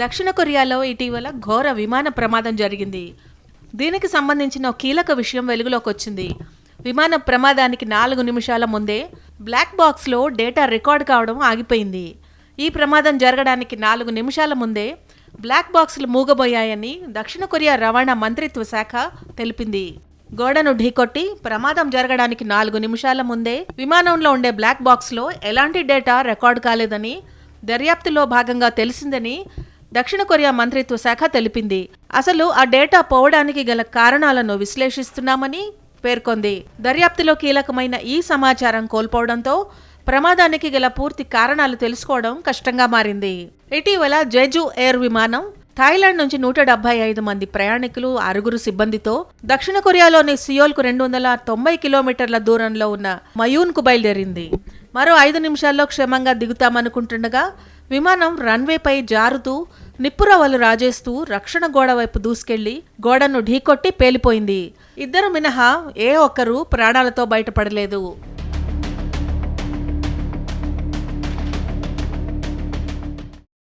దక్షిణ కొరియాలో ఇటీవల ఘోర విమాన ప్రమాదం జరిగింది. దీనికి సంబంధించిన కీలక విషయం వెలుగులోకి వచ్చింది. విమాన ప్రమాదానికి నాలుగు నిమిషాల ముందే బ్లాక్ బాక్స్లో డేటా రికార్డ్ కావడం ఆగిపోయింది. ఈ ప్రమాదం జరగడానికి నాలుగు నిమిషాల ముందే బ్లాక్ బాక్సులు మూగబోయాయని దక్షిణ కొరియా రవాణా మంత్రిత్వ శాఖ తెలిపింది. గోడను ఢీకొట్టి ప్రమాదం జరగడానికి నాలుగు నిమిషాల ముందే విమానంలో ఉండే బ్లాక్ బాక్స్లో ఎలాంటి డేటా రికార్డ్ కాలేదని దర్యాప్తులో భాగంగా తెలిసిందని దక్షిణ కొరియా మంత్రిత్వ శాఖ తెలిపింది. అసలు ఆ డేటా పోవడానికి గల కారణాలను విశ్లేషిస్తున్నామని పేర్కొంది. దర్యాప్తులో కీలకమైన ఈ సమాచారం కోల్పోవడంతో ప్రమాదానికి గల పూర్తి కారణాలు తెలుసుకోవడం కష్టంగా మారింది. ఇటీవల జెజు ఎయిర్ విమానం థాయిలాండ్ నుంచి నూట డెబ్బై ఐదు మంది ప్రయాణికులు ఆరుగురు సిబ్బందితో దక్షిణ కొరియాలోని సియోల్కు రెండు వందల తొంభై కిలోమీటర్ల దూరంలో ఉన్న మయూన్కు బయలుదేరింది. మరో ఐదు నిమిషాల్లో క్షేమంగా దిగుతామనుకుంటుండగా విమానం రన్వేపై జారుతూ నిప్పురవలు రాజేస్తూ రక్షణ గోడ వైపు దూసుకెళ్ళి గోడను ఢీకొట్టి పేలిపోయింది. ఇద్దరు మినహా ఏ ఒక్కరూ ప్రాణాలతో బయటపడలేదు.